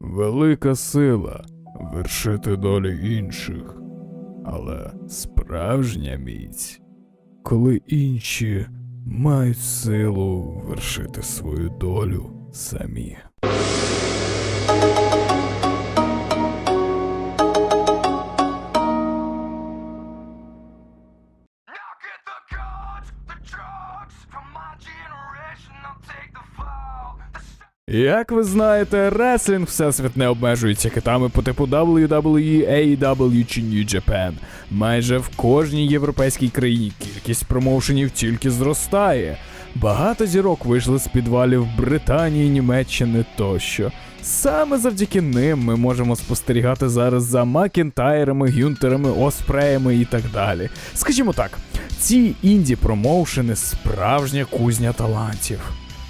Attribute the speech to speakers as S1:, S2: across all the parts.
S1: велика сила вершити долі інших, але справжня міць, коли інші мають силу вершити свою долю самі. Як ви знаєте, реслінг всесвіт не обмежується китами по типу WWE, AEW чи New Japan. Майже в кожній європейській країні кількість промоушенів тільки зростає. Багато зірок вийшли з підвалів Британії, Німеччини тощо. Саме завдяки ним ми можемо спостерігати зараз за Макентайрами, Гюнтерами, Оспреями і так далі. Скажімо так, ці інді промоушени справжня кузня талантів.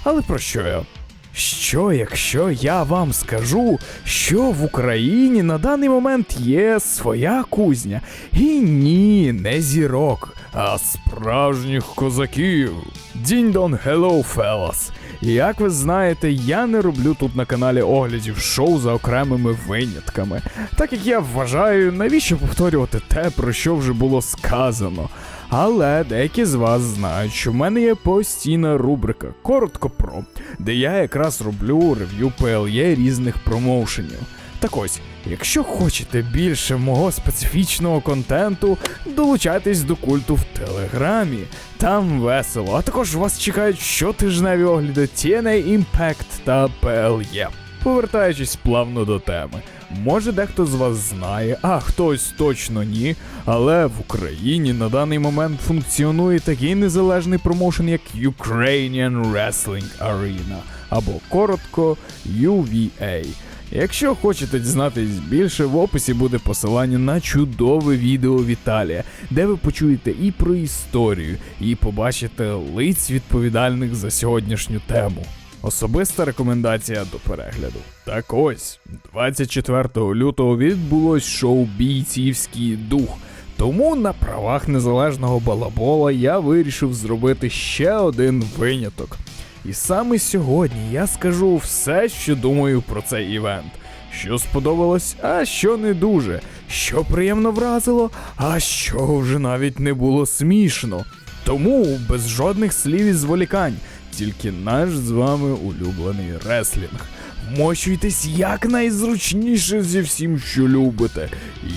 S1: Але про що я? Що, якщо я вам скажу, що в Україні на даний момент є своя кузня? І ні, не зірок, а справжніх козаків. Дінь-дон, hello, fellas. Як ви знаєте, я не роблю тут на каналі оглядів шоу за окремими винятками, так як я вважаю, навіщо повторювати те, про що вже було сказано. Але деякі з вас знають, що в мене є постійна рубрика Коротко про, де я якраз роблю рев'ю PLE різних промоушенів. Так ось, якщо хочете більше мого специфічного контенту, долучайтесь до культу в Телеграмі. Там весело, а також вас чекають щотижневі огляди TNA Impact та PLE. Повертаючись плавно до теми. Може дехто з вас знає, а хтось точно ні. Але в Україні на даний момент функціонує такий незалежний промоушен, як Ukrainian Wrestling Arena, або коротко UVA. Якщо хочете дізнатись більше, в описі буде посилання на чудове відео Віталія, де ви почуєте і про історію, і побачите лиць відповідальних за сьогоднішню тему. Особиста рекомендація до перегляду. Так ось, 24 лютого відбулось шоу Бійцівський дух. Тому на правах незалежного балабола я вирішив зробити ще один виняток. І саме сьогодні я скажу все, що думаю про цей івент. Що сподобалось, а що не дуже, що приємно вразило, а що вже навіть не було смішно. Тому без жодних слів і зволікань, тільки наш з вами улюблений реслінг. Вмощуйтесь якнайзручніше зі всім, що любите.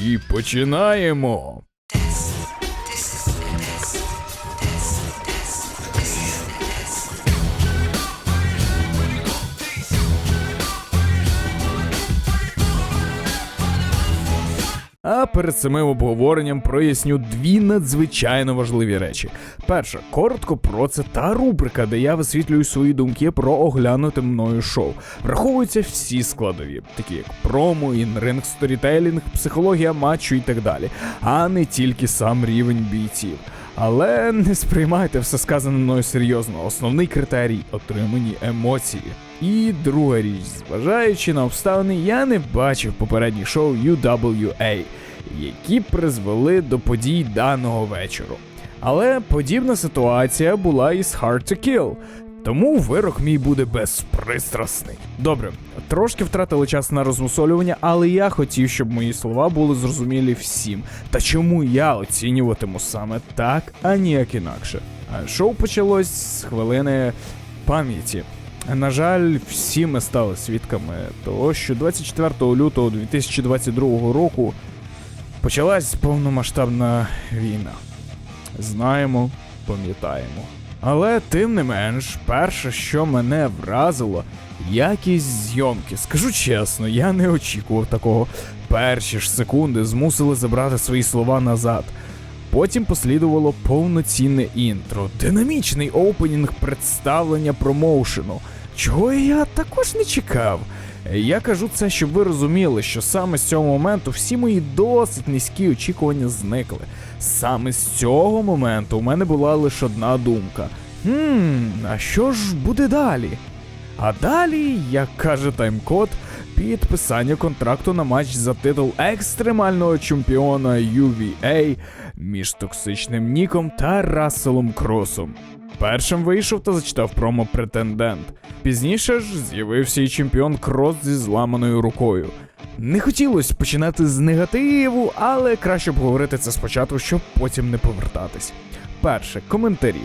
S1: І починаємо. А перед самим обговоренням проясню дві надзвичайно важливі речі. Перша, коротко про це та рубрика, де я висвітлюю свої думки про оглянуте мною шоу. Враховуються всі складові, такі як промо, інринг, сторітелінг, психологія матчу і так далі, а не тільки сам рівень бійців. Але не сприймайте все сказане мною серйозно. Основний критерій отримані емоції. І друга річ, зважаючи на обставини, я не бачив попередніх шоу UWA, які призвели до подій даного вечору. Але подібна ситуація була із Hard to Kill, тому вирок мій буде безпристрасний. Добре, трошки втратили час на розмусолювання, але я хотів, щоб мої слова були зрозумілі всім. Та чому я оцінюватиму саме так, а ніяк інакше. А шоу почалось з хвилини пам'яті. На жаль, всі ми стали свідками того, що 24 лютого 2022 року почалась повномасштабна війна. Знаємо, пам'ятаємо. Але тим не менш, перше, що мене вразило, якість зйомки. Скажу чесно, я не очікував такого. Перші ж секунди змусили забрати свої слова назад. Потім послідувало повноцінне інтро, динамічний опенінг представлення промоушену, чого я також не чекав. Я кажу це, щоб ви розуміли, що саме з цього моменту всі мої досить низькі очікування зникли. Саме з цього моменту у мене була лише одна думка: хм, а що ж буде далі? А далі, як каже таймкод, підписання контракту на матч за титул екстремального чемпіона UVA між токсичним Ніком та Расселом Кросом. першим вийшов та зачитав промо претендент. Пізніше ж з'явився і чемпіон Крос зі зламаною рукою. Не хотілося починати з негативу, але краще б говорити це спочатку, щоб потім не повертатись. Перше, коментарі.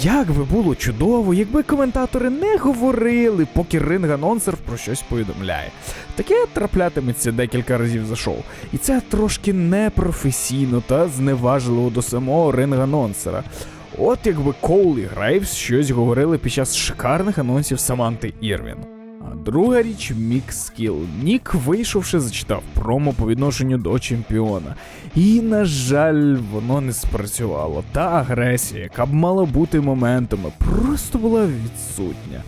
S1: Як би було чудово, якби коментатори не говорили, поки ринг-анонсер про щось повідомляє. Таке траплятиметься декілька разів за шоу. І це трошки непрофесійно та зневажливо до самого ринг-анонсера. От якби Коул і Грейвс щось говорили під час шикарних анонсів Саманти Ірвін. Друга річ Мік Скіл. Нік, вийшовши, зачитав промо по відношенню до чемпіона. І, на жаль, воно не спрацювало. Та агресія, яка б мала бути моментами, просто була відсутня.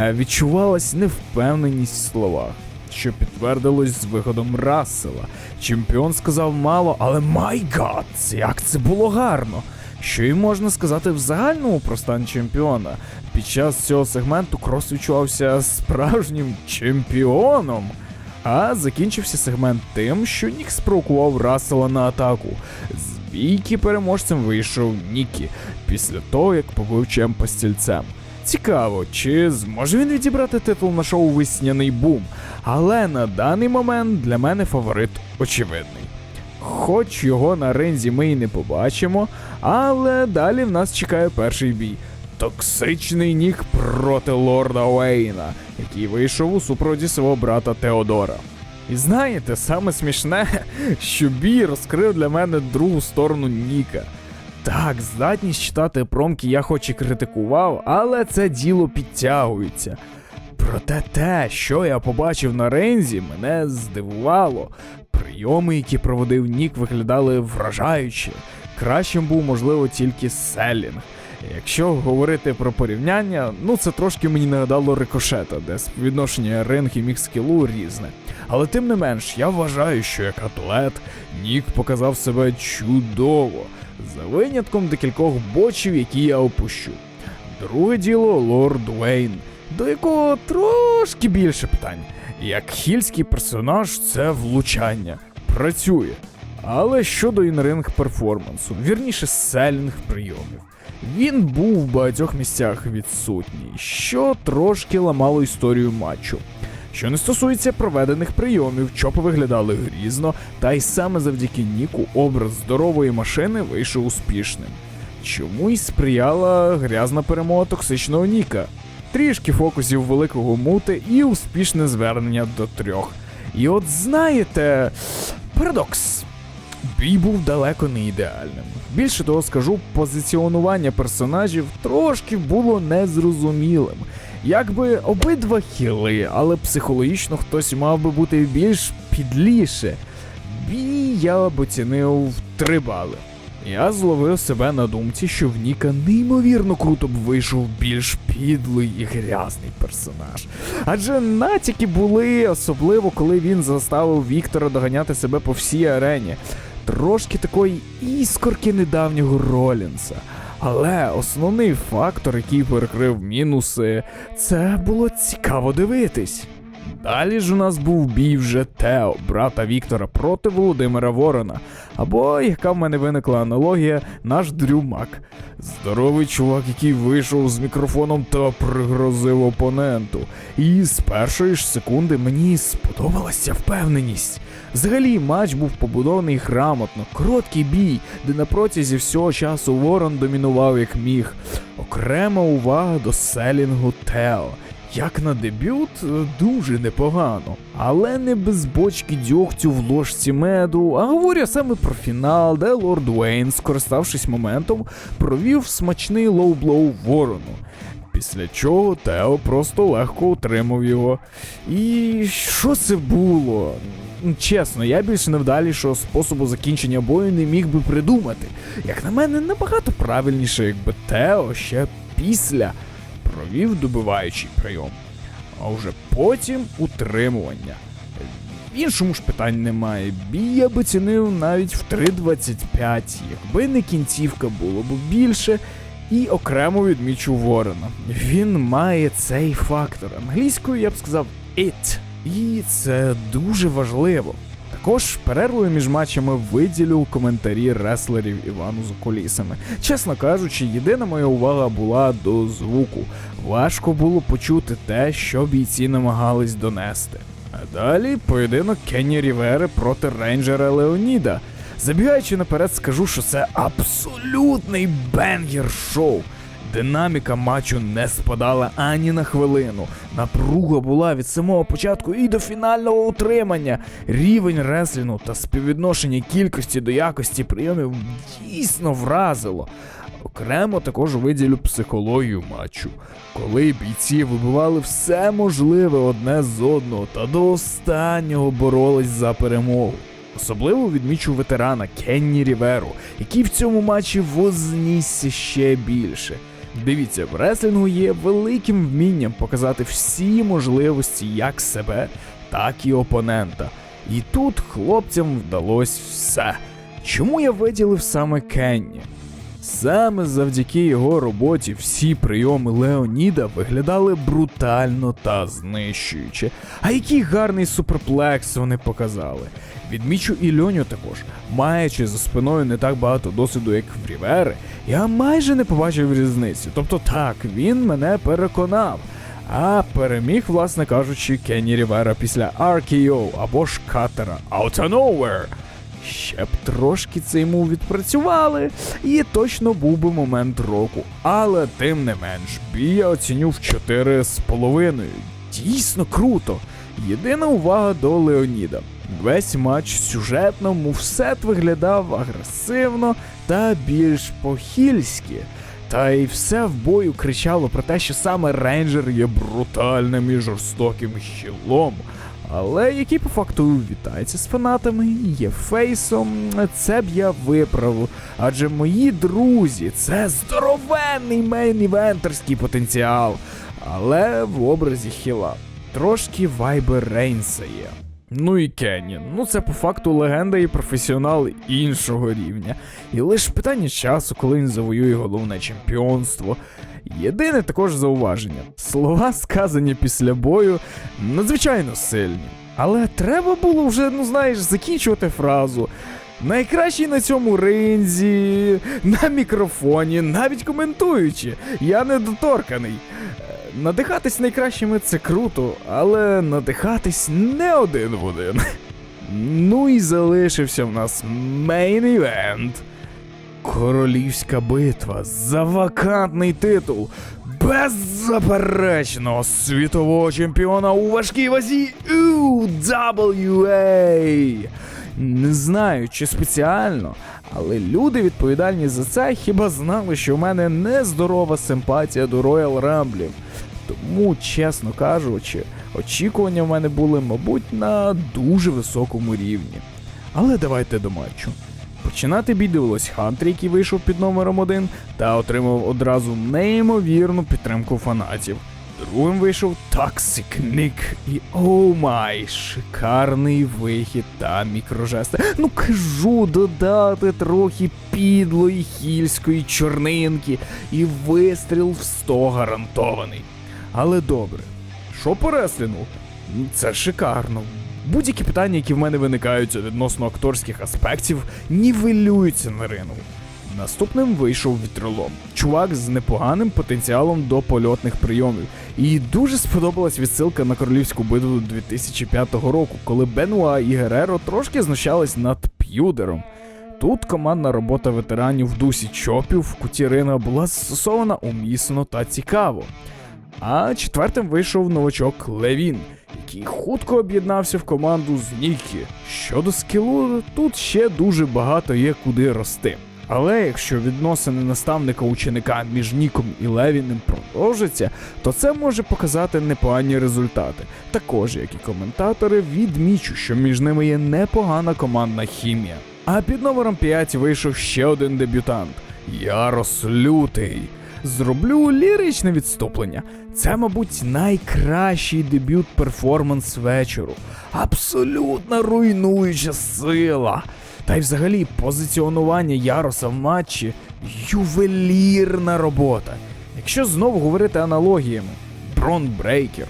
S1: Е, Відчувалась невпевненість в словах, що підтвердилось з виходом Рассела. Чемпіон сказав мало, але май гад, як це було гарно! Що й можна сказати в загальному про стан чемпіона. Під час цього сегменту Крос відчувався справжнім чемпіоном. А закінчився сегмент тим, що Нік спровокував Рассела на атаку. З бійки переможцем вийшов Нікі після того, як побив чемпа стільцем. Цікаво, чи зможе він відібрати титул на шоу Весняний бум. Але на даний момент для мене фаворит очевидний. Хоч його на ринзі ми й не побачимо, але далі в нас чекає перший бій. Токсичний нік проти лорда Уейна, який вийшов у супроводі свого брата Теодора. І знаєте, саме смішне, що бій розкрив для мене другу сторону Ніка. Так, здатність читати промки я хоч і критикував, але це діло підтягується. Проте те, що я побачив на ринзі, мене здивувало. Прийоми, які проводив Нік, виглядали вражаюче. Кращим був, можливо, тільки селінг. Якщо говорити про порівняння, ну це трошки мені нагадало рикошета, де співвідношення ринг і мікс скілу різне. Але тим не менш, я вважаю, що як атлет Нік показав себе чудово, за винятком декількох бочів, які я опущу. Друге діло лорд Уейн, до якого трошки більше питань. Як хільський персонаж, це влучання. Працює. Але щодо інринг перформансу, вірніше селінг прийомів. Він був в багатьох місцях відсутній, що трошки ламало історію матчу. Що не стосується проведених прийомів, чопи виглядали грізно, та й саме завдяки Ніку образ здорової машини вийшов успішним. Чому й сприяла грязна перемога токсичного Ніка. Трішки фокусів великого мути і успішне звернення до трьох. І от знаєте, парадокс. Бій був далеко не ідеальним. Більше того скажу, позиціонування персонажів трошки було незрозумілим. Якби обидва хіли, але психологічно хтось мав би бути більш підліше. Бій я б оцінив 3 бали. Я зловив себе на думці, що в Ніка неймовірно круто б вийшов більш підлий і грязний персонаж. Адже натяки були, особливо коли він заставив Віктора доганяти себе по всій арені. Трошки такої іскорки недавнього Ролінса. Але основний фактор, який перекрив мінуси, це було цікаво дивитись. Далі ж у нас був бій вже Тео, брата Віктора проти Володимира Ворона. Або, яка в мене виникла аналогія, наш Дрюмак. Здоровий чувак, який вийшов з мікрофоном та пригрозив опоненту. І з першої ж секунди мені сподобалася впевненість. Взагалі, матч був побудований грамотно, короткий бій, де на протязі всього часу Ворон домінував як міг. Окрема увага до селінгу Тео. Як на дебют, дуже непогано. Але не без бочки дьогтю в ложці меду, а говорю саме про фінал, де лорд Уейн, скориставшись моментом, провів смачний лоу-блоу ворону. Після чого Тео просто легко утримав його. І що це було? Ну, Чесно, я більш невдалішого способу закінчення бою не міг би придумати. Як на мене, набагато правильніше, якби Тео ще після провів добиваючий прийом, а вже потім утримування. В іншому ж питань немає. Бій я би цінив навіть в 3.25, якби не кінцівка було б більше. І окремо відмічу Ворона. Він має цей фактор. Англійською я б сказав it. І це дуже важливо. Також перервою між матчами виділю коментарі реслерів Івану за колісами. Чесно кажучи, єдина моя увага була до звуку. Важко було почути те, що бійці намагались донести. А далі поєдинок Кенні Рівери проти рейнджера Леоніда. Забігаючи наперед, скажу, що це абсолютний бенгер шоу. Динаміка матчу не спадала ані на хвилину. Напруга була від самого початку і до фінального утримання. Рівень реслінгу та співвідношення кількості до якості прийомів дійсно вразило. Окремо також виділю психологію матчу, коли бійці вибивали все можливе одне з одного та до останнього боролись за перемогу. Особливо відмічу ветерана Кенні Ріверу, який в цьому матчі вознісся ще більше. Дивіться, в реслінгу є великим вмінням показати всі можливості як себе, так і опонента. І тут хлопцям вдалося все. Чому я виділив саме Кенні? Саме завдяки його роботі всі прийоми Леоніда виглядали брутально та знищуюче. А який гарний суперплекс вони показали. Відмічу і Льоню також, маючи за спиною не так багато досвіду, як в Рівери, я майже не побачив різниці. Тобто так, він мене переконав. А переміг, власне кажучи, Кенні Рівера після RKO або ж катера Out of Nowhere. Ще б трошки цей мув відпрацювали, і точно був би момент року. Але тим не менш, бій я оціню в 4,5. Дійсно круто. Єдина увага до Леоніда. Весь матч сюжетно мувсет виглядав агресивно та більш похильськи. Та й все в бою кричало про те, що саме рейнджер є брутальним і жорстоким хілом. Але який по факту вітається з фанатами, є фейсом, це б я виправив. Адже мої друзі, це здоровенний мейн-івентерський потенціал. Але в образі хіла. Трошки вайби Рейнса є. Ну і Кенні. Ну це по факту легенда і професіонал іншого рівня. І лише питання часу, коли він завоює головне чемпіонство. Єдине також зауваження: слова, сказані після бою, надзвичайно сильні. Але треба було вже, ну знаєш, закінчувати фразу. Найкращий на цьому ринзі, на мікрофоні, навіть коментуючи, я недоторканий. Надихатись найкращими це круто, але надихатись не один в один. Ну і залишився в нас мейн івент. Королівська битва за вакантний титул беззаперечного світового чемпіона у важкій вазі UWA. Не знаю, чи спеціально, але люди відповідальні за це хіба знали, що в мене нездорова симпатія до Роял Рамблів. Тому, чесно кажучи, очікування в мене були, мабуть, на дуже високому рівні. Але давайте до матчу. Починати бій довелось Хантрі, який вийшов під номером 1 та отримав одразу неймовірну підтримку фанатів. Другим вийшов Toxic Nick і оу май, шикарний вихід та мікрожести. Ну кажу, додати трохи підлої хільської чорнинки і вистріл в 100 гарантований. Але добре, що по реслінгу? Це шикарно. Будь-які питання, які в мене виникають відносно акторських аспектів, нівелюються на рингу. Наступним вийшов вітролом. Чувак з непоганим потенціалом до польотних прийомів. І дуже сподобалась відсилка на королівську битву 2005 року, коли Бенуа і Гереро трошки знущались над П'юдером. Тут командна робота ветеранів в дусі чопів в куті ринга була застосована умісно та цікаво. А четвертим вийшов новачок Левін, який хутко об'єднався в команду з Нікі. Щодо скілу, тут ще дуже багато є куди рости. Але якщо відносини наставника ученика між Ніком і Левіним продовжаться, то це може показати непогані результати. Також, як і коментатори, відмічу, що між ними є непогана командна хімія. А під номером 5 вийшов ще один дебютант Ярос Лютий. Зроблю ліричне відступлення. Це, мабуть, найкращий дебют перформанс вечору. Абсолютно руйнуюча сила. Та й взагалі позиціонування Яроса в матчі ювелірна робота. Якщо знову говорити аналогіями, Брон Брейкер.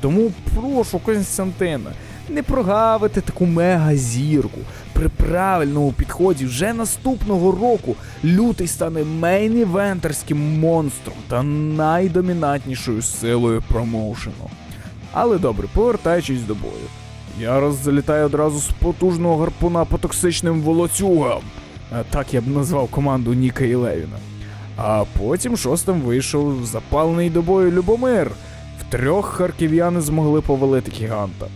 S1: Тому прошу Константина, не прогавити таку мега-зірку. При правильному підході вже наступного року лютий стане мейн-івентерським монстром та найдомінантнішою силою промоушену. Але добре, повертаючись до бою. Ярос залітає одразу з потужного гарпуна по токсичним волоцюгам. Е, Так я б назвав команду Ніка і Левіна. А потім шостим вийшов запалений до бою Любомир. Втрьох харків'яни змогли повалити гіганта.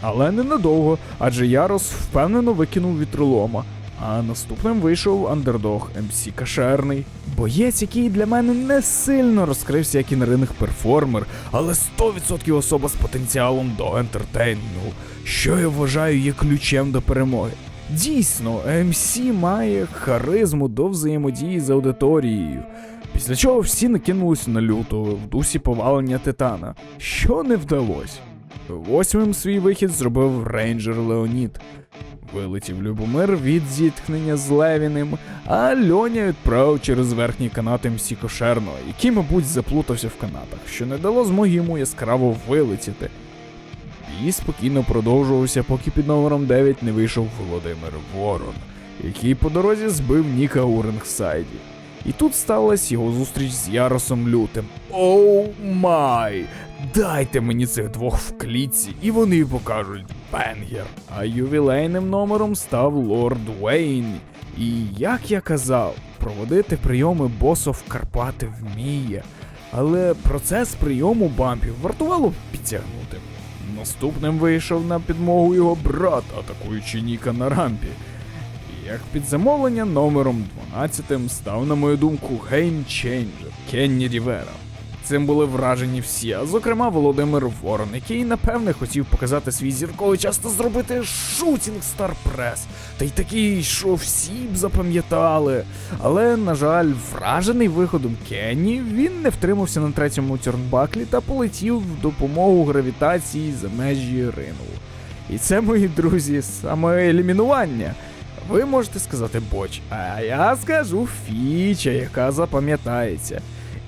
S1: Але ненадовго, адже Ярос впевнено викинув вітролома. А наступним вийшов андердог МС Кашерний. Боєць, який для мене не сильно розкрився як інринг перформер, але 100% особа з потенціалом до ентертейнингу, що я вважаю є ключем до перемоги. Дійсно, МС має харизму до взаємодії з аудиторією. Після чого всі накинулись на лютого в дусі повалення титана, що не вдалося. Восьмим свій вихід зробив рейнджер Леонід. Вилетів Любомир від зіткнення з Левіним, а Льоня відправив через верхній канат МС Кошерного, який, мабуть, заплутався в канатах, що не дало змоги йому яскраво вилетіти. Бій спокійно продовжувався, поки під номером 9 не вийшов Володимир Ворон, який по дорозі збив Ніка у рингсайді. І тут сталася його зустріч з Яросом Лютим. Оу май! Дайте мені цих двох в клітці, і вони покажуть бенгер. А ювілейним номером став Лорд Вейн. І як я казав, проводити прийоми босов Карпати вміє. Але процес прийому бампів вартувало підтягнути. Наступним вийшов на підмогу його брат, атакуючи Ніка на рампі. Як під замовлення номером 12 став, на мою думку, геймчейнджер Кенні Рівера. Цим були вражені всі, а зокрема Володимир Ворон, який напевне хотів показати свій зірковий час та зробити шутінг Стар Прес. Та й такий, що всі б запам'ятали. Але, на жаль, вражений виходом Кенні, він не втримався на третьому тюрнбаклі та полетів в допомогу гравітації за межі рингу. І це, мої друзі, саме елімінування. Ви можете сказати боч, а я скажу фіча, яка запам'ятається.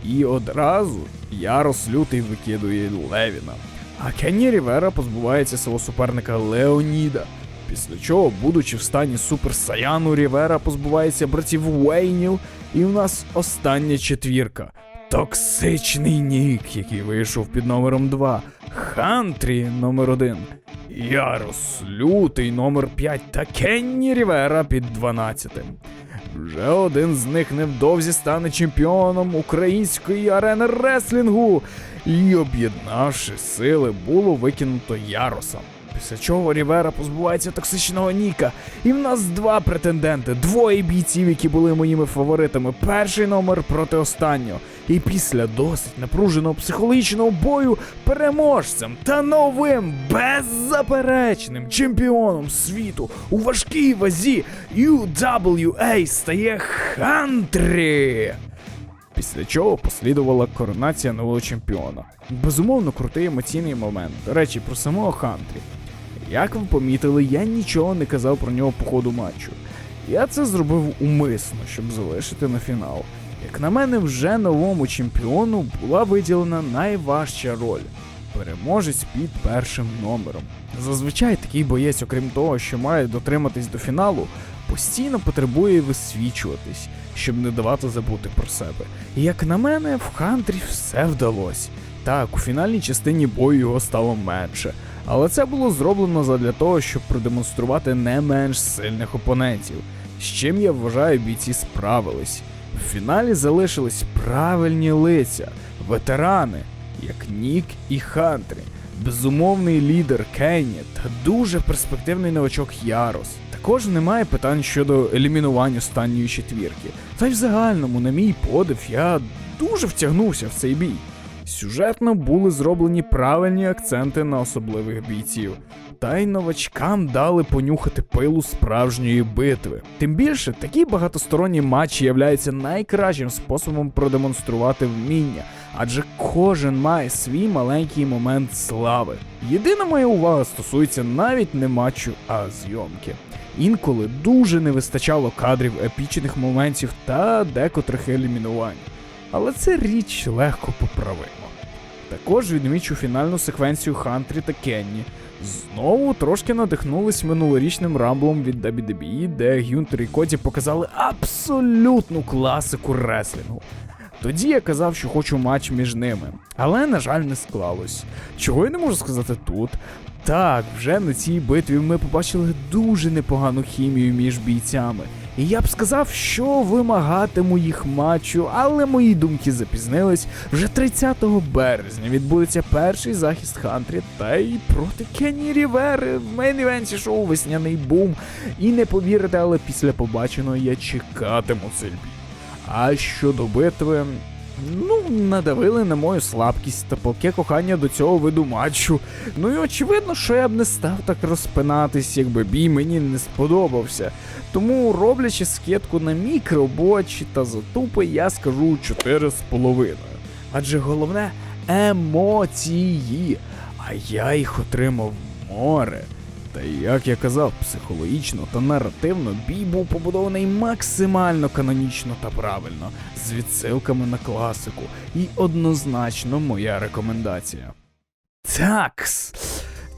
S1: І одразу Ярос лютий викидує Левіна. А Кенні Рівера позбувається свого суперника Леоніда. Після чого, будучи в стані Супер Саяну, Рівера позбувається братів Вейнів, і в нас остання четвірка. Токсичний Нік, який вийшов під номером 2, Хантрі номер 1, Ярос Лютий номер 5 та Кенні Рівера під 12. Вже один з них невдовзі стане чемпіоном української арени реслінгу. І об'єднавши сили, було викинуто Яроса. Після чого Рівера позбувається токсичного Ніка. І в нас два претенденти, двоє бійців, які були моїми фаворитами. Перший номер проти останнього. І після досить напруженого психологічного бою переможцем та новим беззаперечним чемпіоном світу у важкій вазі UWA стає Хантрі. Після чого послідувала коронація нового чемпіона. Безумовно, крутий емоційний момент. До речі, про самого Хантрі. Як ви помітили, я нічого не казав про нього по ходу матчу. Я це зробив умисно, щоб залишити на фінал. Як на мене, вже новому чемпіону була виділена найважча роль переможець під першим номером. Зазвичай такий боєць, окрім того, що має дотриматись до фіналу, постійно потребує висвічуватись, щоб не давати забути про себе. І як на мене, в Хантрі все вдалося. Так, у фінальній частині бою його стало менше, але це було зроблено задля того, щоб продемонструвати не менш сильних опонентів, з чим я вважаю бійці справились. В фіналі залишились правильні лиця, ветерани, як Нік і Хантрі, безумовний лідер Кенні та дуже перспективний новачок Ярос. Також немає питань щодо елімінування останньої четвірки. Та й в загальному, на мій подив, я дуже втягнувся в цей бій. Сюжетно були зроблені правильні акценти на особливих бійців, та й новачкам дали понюхати пилу справжньої битви. Тим більше, такі багатосторонні матчі являються найкращим способом продемонструвати вміння, адже кожен має свій маленький момент слави. Єдина моя увага стосується навіть не матчу, а зйомки. Інколи дуже не вистачало кадрів епічних моментів та декотрих елімінувань. Але це річ легко поправима. Також відмічу фінальну секвенцію Хантрі та Кенні. Знову трошки надихнулись минулорічним рамблом від WWE, де Гюнтер і Коді показали абсолютну класику реслінгу. Тоді я казав, що хочу матч між ними, але, на жаль, не склалось. Чого я не можу сказати тут. Так, вже на цій битві ми побачили дуже непогану хімію між бійцями. І я б сказав, що вимагатиму їх матчу, але мої думки запізнились. Вже 30 березня відбудеться перший захист Хантрі та й проти Кенні Рівери в мейн-івенті шоу Весняний бум. І не повірите, але після побаченого я чекатиму цей бій. А щодо битви, ну, надавили на мою слабкість та палке кохання до цього виду матчу. Ну і очевидно, що я б не став так розпинатись, якби бій мені не сподобався. Тому, роблячи скидку на мікробочі та затупи, я скажу 4,5. Адже головне емоції. А я їх отримав море. Та як я казав, психологічно та наративно бій був побудований максимально канонічно та правильно, з відсилками на класику, і однозначно моя рекомендація. Такс.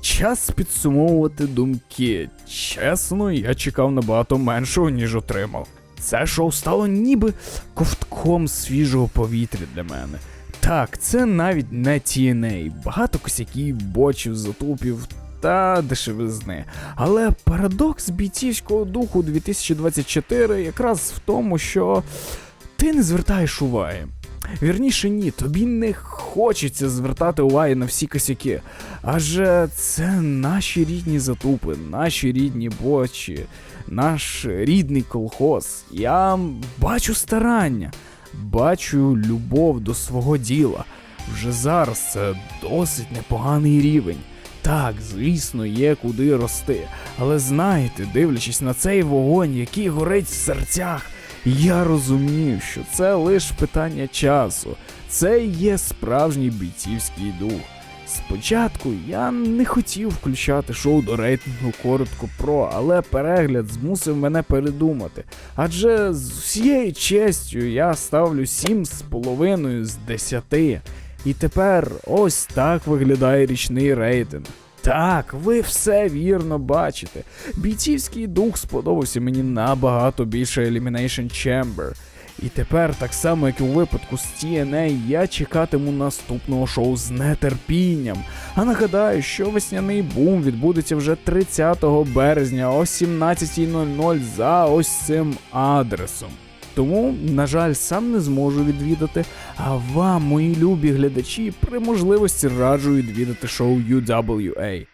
S1: Час підсумовувати думки. Чесно, я чекав набагато меншого, ніж отримав. Це шоу стало ніби ковтком свіжого повітря для мене. Так, це навіть не TNA, багато косяків, бочів, затупів та дешевизни. Але парадокс бійцівського духу 2024 якраз в тому, що ти не звертаєш уваги. Вірніше ні, тобі не хочеться звертати уваги на всі косяки. Адже це наші рідні затупи, наші рідні бочі, наш рідний колхоз. Я бачу старання, бачу любов до свого діла. Вже зараз це досить непоганий рівень. Так, звісно, є куди рости. Але знаєте, дивлячись на цей вогонь, який горить в серцях, я розумію, що це лише питання часу. Це є справжній бійцівський дух. Спочатку я не хотів включати шоу до рейтингу коротко про, але перегляд змусив мене передумати. Адже з всією честю я ставлю 7,5 з 10. І тепер ось так виглядає річний рейтинг. Так, ви все вірно бачите. Бійцівський дух сподобався мені набагато більше Elimination Chamber. І тепер, так само як і у випадку з TNA, я чекатиму наступного шоу з нетерпінням. А нагадаю, що весняний бум відбудеться вже 30 березня о 17.00 за ось цим адресом. Тому, на жаль, сам не зможу відвідати. А вам, мої любі глядачі, при можливості раджу відвідати шоу UWA.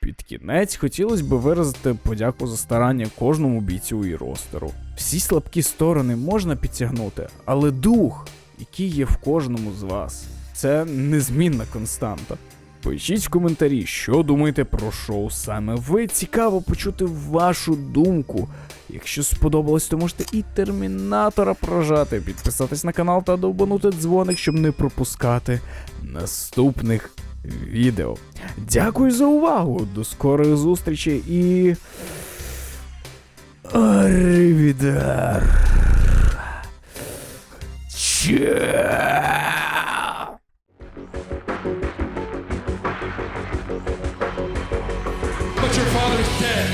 S1: Під кінець хотілося б виразити подяку за старання кожному бійцю і ростеру. Всі слабкі сторони можна підтягнути, але дух, який є в кожному з вас, це незмінна константа. Пишіть в коментарі, що думаєте про шоу саме ви. Цікаво почути вашу думку. Якщо сподобалось, то можете і термінатора прожати, підписатись на канал та довбанути дзвоник, щоб не пропускати наступних відео. Дякую за увагу! До скорої зустрічі і. Арівідер. Че. Agora está.